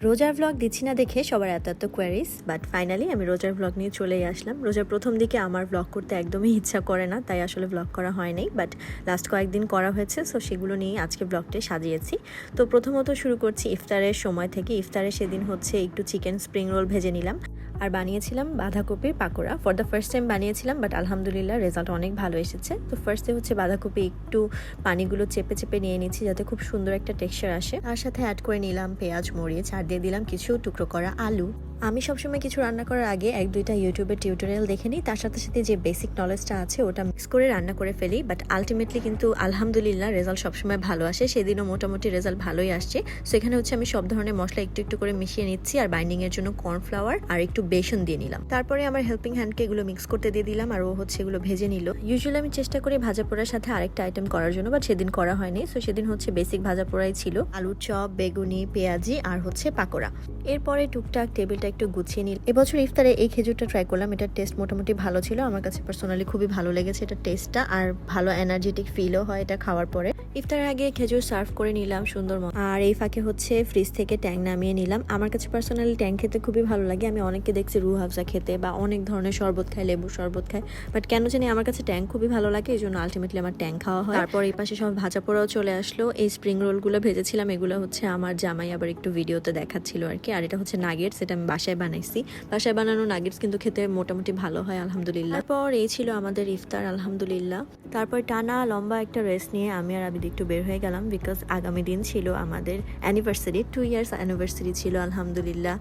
রোজার ব্লগ দিচ্ছি না দেখে সবার এত এত কোয়ারিস বাট ফাইনালি আমি রোজার ব্লগ নিয়ে চলেই আসলাম। রোজার প্রথম দিকে আমার ব্লগ করতে একদমই ইচ্ছা করে না, তাই আসলে ব্লগ করা হয় নাই বাট লাস্ট কয়েকদিন করা হয়েছে সো সেগুলো নিয়ে আজকে ব্লগটা সাজিয়েছি। তো প্রথমত শুরু করছি ইফতারের সময় থেকে। ইফতারে সেদিন হচ্ছে একটু চিকেন স্প্রিং রোল ভেজে নিলাম। আর বানিয়েছিলাম বাঁধাকপির pakora. For the first time বানিয়েছিলাম বাট আলহামদুলিল্লাহ রেজাল্ট অনেক ভালো এসেছে। তো ফার্স্টে হচ্ছে বাঁধাকপি একটু পানিগুলো চেপে চেপে নিয়ে নিচ্ছি যাতে খুব সুন্দর একটা টেক্সচার আসে। তার সাথে অ্যাড করে নিলাম পেঁয়াজ, মরিচ, আর দিয়ে দিলাম কিছু টুকরো করা আলু। আমি সবসময় কিছু রান্না করার আগে এক দুইটা ইউটিউবের টিউটোরিয়াল দেখে নিই। তার সাথে সাথে যে বেসিক নলেজটা আছে, ওটা মিক্স করে রান্না করে ফেলি। বাট আলটিমেটলি কিন্তু আলহামদুলিল্লাহ রেজাল্ট সবসময় ভালো আসে। সেদিনও মোটামুটি রেজাল্ট ভালোই আসছে। সো এখানে হচ্ছে আমি সব ধরনের মশলা একটু একটু করে মিশিয়ে নিচ্ছি আর বাইন্ডিং এর জন্য কর্নফ্লাওয়ার আর একটু বেসন দিয়ে নিলাম। তারপরে আমার হেল্পিং হ্যান্ডকে এগুলো মিক্স করতে দিয়ে দিলাম আর ও হচ্ছে এগুলো ভেজে নিল। ইউজুয়ালি আমি চেষ্টা করি ভাজা পোড়ার সাথে আরেকটা আইটেম করার জন্য বাট সেদিন করা হয়নি। সো সেদিন হচ্ছে বেসিক ভাজা পোড়াই ছিল। আলুর চপ, বেগুনি, পেঁয়াজি আর হচ্ছে পাকোড়া। এরপরে টুকটাক টেবিলটা একটু গুছিয়ে নিল। এবছর ইফতারে এই খেজুরটা ট্রাই করলাম। এটার টেস্ট মোটামুটি ভালো ছিল। আমার কাছে পার্সোনালি খুবই ভালো লেগেছে। এটা টেস্টটা আর ভালো এনার্জেটিক ফিলও হয় এটা খাওয়ার পরে। ইফতারের আগে খেজুর সার্ভ করে নিলাম সুন্দর মতো। আর এই ফাঁকে হচ্ছে ফ্রিজ থেকে ট্যাং নামিয়ে নিলাম। আমার কাছে পার্সোনালি ট্যাং খেতে খুবই ভালো লাগে। আমি অনেককে দেখছি রু হাফজা খেতে বা অনেক ধরনের শরবত খায়, লেবু শরবত খায়। বাট কেন জানি আমার কাছে ট্যাং খুবই ভালো লাগে, এই জন্য আলটিমেটলি আমার ট্যাং খাওয়া হয়। তারপর এই পাশে সব ভাজা পোড়াও চলে আসলো। এই স্প্রিং রোলগুলো ভেজেছিলাম, এগুলো হচ্ছে আমার জামাই আবার একটু ভিডিওতে দেখাচ্ছিল আর কি। আর এটা হচ্ছে নাগেটস এটা আমি বাসায় বানাইছি। বাসায় বানানো নাগেটস কিন্তু খেতে মোটামুটি ভালো হয়, আলহামদুলিল্লাহ। তারপর এই ছিল আমাদের ইফতার, আলহামদুলিল্লাহ। তারপর টানা লম্বা একটা রেস্ট নিয়ে আমি আর আবিদ একটু বের হয়ে গেলাম বিকজ আগামী দিন ছিল আমাদের অ্যানিভার্সারি টু ইয়ার্স অ্যানিভার্সারি ছিল, আলহামদুলিল্লাহ।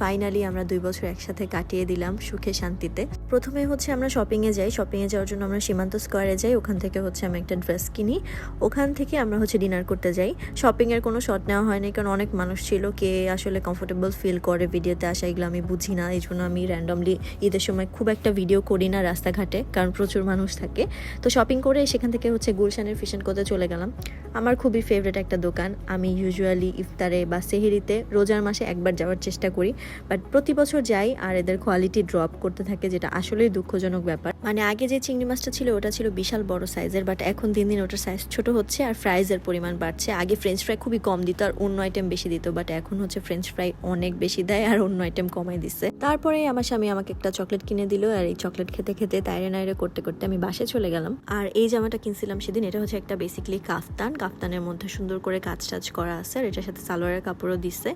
ফাইনালি আমরা দুই বছর একসাথে কাটিয়ে দিলাম সুখে শান্তিতে। প্রথমে হচ্ছে আমরা শপিংয়ে যাই। শপিংয়ে যাওয়ার জন্য আমরা সীমান্ত স্কোয়ারে যাই। ওখান থেকে হচ্ছে আমি একটা ড্রেস কিনি। ওখান থেকে আমরা হচ্ছে ডিনার করতে যাই। শপিংয়ের কোনো শট নেওয়া হয়নি কারণ অনেক মানুষ ছিল। কে আসলে কমফোর্টেবল ফিল করে ভিডিওতে আসা, এগুলো আমি বুঝি না। এই জন্য আমি র্যান্ডমলি ঈদের সময় খুব একটা ভিডিও করি না রাস্তাঘাটে কারণ প্রচুর মানুষ থাকে। তো শপিং করে সেখান থেকে হচ্ছে গুলশানের ফিশন কোতে চলে গেলাম। আমার খুবই ফেভারিট একটা দোকান। আমি ইউজুয়ালি ইফতারে বা সেহেরিতে রোজার মাসে একবার যাওয়ার চেষ্টা করি। বাট প্রতি বছর যাই আর এদের কোয়ালিটি ড্রপ করতে থাকে যেটা আসলেই দুঃখজনক ব্যাপার। মানে আগে যে চিংড়ি মাছটা ছিল, ওটা ছিল বিশাল বড় সাইজের বাট এখন দিন দিন ওটার সাইজ ছোট হচ্ছে আর ফ্রাইজের পরিমাণ বাড়ছে। আগে ফ্রেঞ্চ ফ্রাই খুবই কম দিত আর অন্য আইটেম বেশি দিত বাট এখন হচ্ছে ফ্রেঞ্চ ফ্রাই অনেক বেশি দেয় আর অন্য আইটেম কমাই দিচ্ছে। তারপরে আমার স্বামী আমাকে একটা চকলেট কিনে দিল আর এই চকলেট খেতে খেতে তাইরে নাইরে করতে করতে আমি বাসে চলে গেলাম। আর এই জামাটা কিনছিলাম সেদিন, এটা হচ্ছে একটা বেসিকলি কাফতান। কাফতানের মধ্যে সুন্দর করে কাজ টাজ করা আছে আর এটার সাথে সালোয়ারের কাপড়ও দিচ্ছে।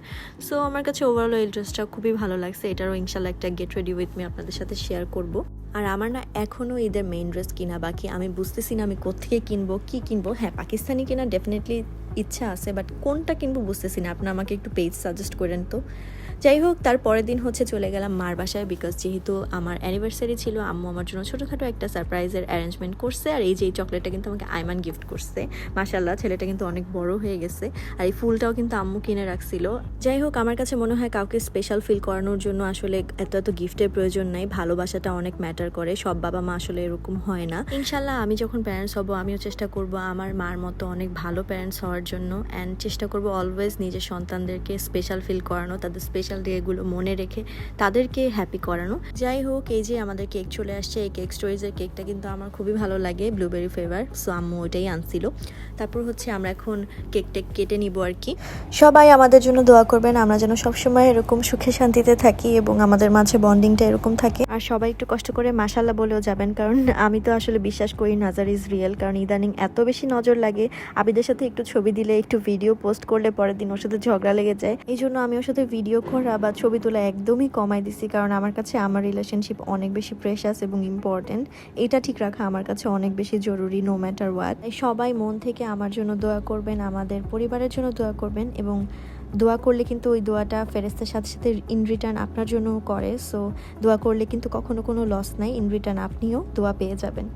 সো আমার কাছে ওভারঅল এই ড্রেসটা খুবই ভালো লাগছে। এটারও ইনশাল্লাহ একটা গেট রেডি উইথ মি আপনাদের সাথে শেয়ার করব। আর আমার না এখনও ঈদের মেইন ড্রেস কিনা বাকি, আমি বুঝতেছি না আমি কোথেকে কিনবো, কি কিনবো। হ্যাঁ পাকিস্তানি কেনা ডেফিনেটলি ইচ্ছা আছে বাট কোনটা কিনবো বুঝতেছি না। আপনি আমাকে একটু পেজ সাজেস্ট করেন তো। যাই হোক, তার পরের দিন হচ্ছে চলে গেলাম মার বাসায় বিকজ যেহেতু আমার অ্যানিভার্সারি ছিল, আম্মু আমার জন্য ছোটোখাটো একটা সারপ্রাইজের অ্যারেঞ্জমেন্ট করছে আর এই যে এই চকলেটটা কিন্তু আমাকে আইমান গিফট করছে। মাসাল্লাহ ছেলেটা কিন্তু অনেক বড় হয়ে গেছে আর এই ফুলটাও কিন্তু আম্মু কিনে রাখছিল। যাই হোক, আমার কাছে মনে হয় কাউকে স্পেশাল ফিল করানোর জন্য আসলে এত এত গিফটের প্রয়োজন নাই। ভালোবাসাটা অনেক ম্যাটার করে, সব বাবা মা আসলে এরকম হয় না। ইনশাল্লাহ আমি যখন প্যারেন্টস হব, আমিও চেষ্টা করব আমার মার মতো অনেক ভালো প্যারেন্টস হওয়ার জন্য। অ্যান্ড চেষ্টা করব অলওয়েজ নিজের সন্তানদেরকে স্পেশাল ফিল করানো, তাদের স্পেশাল ডেগুলো মনে রেখে তাদেরকে হ্যাপি করানো। যাই হোক এই যে আমাদের কেক চলে আসছে এই কেক স্টোরিজের কেকটা কিন্তু আমার খুবই ভালো লাগে ব্লুবেরি ফ্লেভার সো আম্মু ওইটাই আনছিল। তারপর হচ্ছে আমরা এখন কেক টেক কেটে নিব আর কি। সবাই আমাদের জন্য দোয়া করবেন আমরা যেন সবসময় এরকম সুখে শান্তিতে থাকি এবং আমাদের মাঝে বন্ডিংটা এরকম থাকে। আর সবাই একটু কষ্ট করে মাসাল্লাহ বলেও যাবেন কারণ আমি তো আসলে বিশ্বাস করি নাজার ইজ রিয়েল কারণ ইদানিং এত বেশি নজর লাগে আবিদের সাথে একটু ছবি দিলে একটু ভিডিও পোস্ট করলে পরের দিন ওর সাথে ঝগড়া লেগে যায়। এই জন্য আমি ওর সাথে ভিডিও করা বা ছবি তোলা একদমই কমাই দিছি, কারণ আমার কাছে আমার রিলেশনশিপ অনেক বেশি প্রেশাস এবং ইম্পর্টেন্ট এটা ঠিক রাখা আমার কাছে অনেক বেশি জরুরি নো ম্যাটার ওয়াট সবাই মন থেকে আমার জন্য দোয়া করবেন, আমাদের পরিবারের জন্য দোয়া করবেন এবং দোয়া করলে কিন্তু ওই দোয়াটা ফেরেস্তার সাথে সাথে ইন রিটার্ন আপনার জন্যও করে। সো দোয়া করলে কিন্তু কখনো কোনো লস নাই ইন রিটার্ন আপনিও দোয়া পেয়ে যাবেন।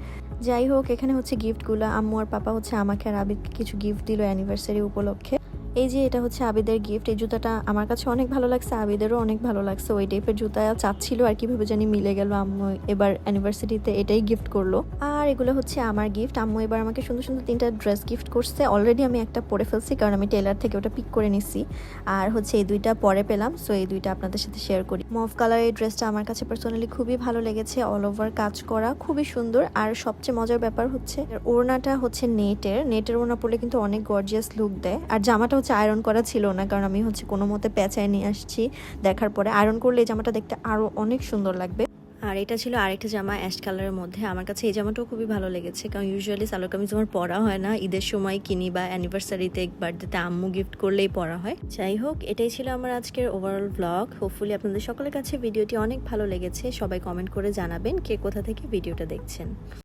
যাই হোক, এখানে হচ্ছে গিফটগুলো আম্মু আর পাপা হচ্ছে আমাকে আর আবিদকে কিছু গিফট দিল অ্যানিভার্সারি উপলক্ষে। এই যে এটা হচ্ছে আবিদের গিফট এই জুতাটা আমার কাছে অনেক ভালো লাগছে, আবিদেরও অনেক ভালো লাগছে। ওই টাইপের জুতা চাচ্ছিল আর কীভাবে জানি মিলে গেল আম্মু এবার অ্যানিভার্সারিতে এটাই গিফট করল। আর এগুলো হচ্ছে আমার গিফট আম্মু এবার আমাকে সুন্দর সুন্দর তিনটা ড্রেস গিফট করছে। অলরেডি আমি একটা পরে ফেলছি, কারণ আমি টেলার থেকে ওটা পিক করে নিছি। আর হচ্ছে এই দুইটা পরে পেলাম সো এই দুইটা আপনাদের সাথে শেয়ার করি। মফ কালার এই ড্রেসটা আমার কাছে পার্সোনালি খুবই ভালো লেগেছে অল ওভার কাজ করা, খুবই সুন্দর। আর সবচেয়ে মজার ব্যাপার হচ্ছে ওড়নাটা হচ্ছে নেটের। নেটের ওড়না পরলে কিন্তু অনেক গর্জিয়াস লুক দেয়। আর জামাটাও হচ্ছে আয়রন করা ছিল না, কারণ আমি হচ্ছে কোনো মতে পেঁচায় নিয়ে আসছি। দেখার পরে আয়রন করলে এই জামাটা দেখতে আরও অনেক সুন্দর লাগবে। আর এটা ছিল আরেকটা জামা অ্যাশ কালারের মধ্যে। আমার কাছে এই জামাটাও খুবই ভালো লেগেছে, কারণ ইউজুয়ালি সালোয়ার কামিজ আমার পরা হয় না। ঈদের সময় কিনি বা অ্যানিভার্সারিতে বার্থডেতে আম্মু গিফট করলেই পরা হয়। যাই হোক, এটাই ছিল আমার আজকের ওভারঅল ব্লগ হোপফুলি আপনাদের সকলের কাছে ভিডিওটি অনেক ভালো লেগেছে। সবাই কমেন্ট করে জানাবেন কে কোথা থেকে ভিডিওটা দেখছেন।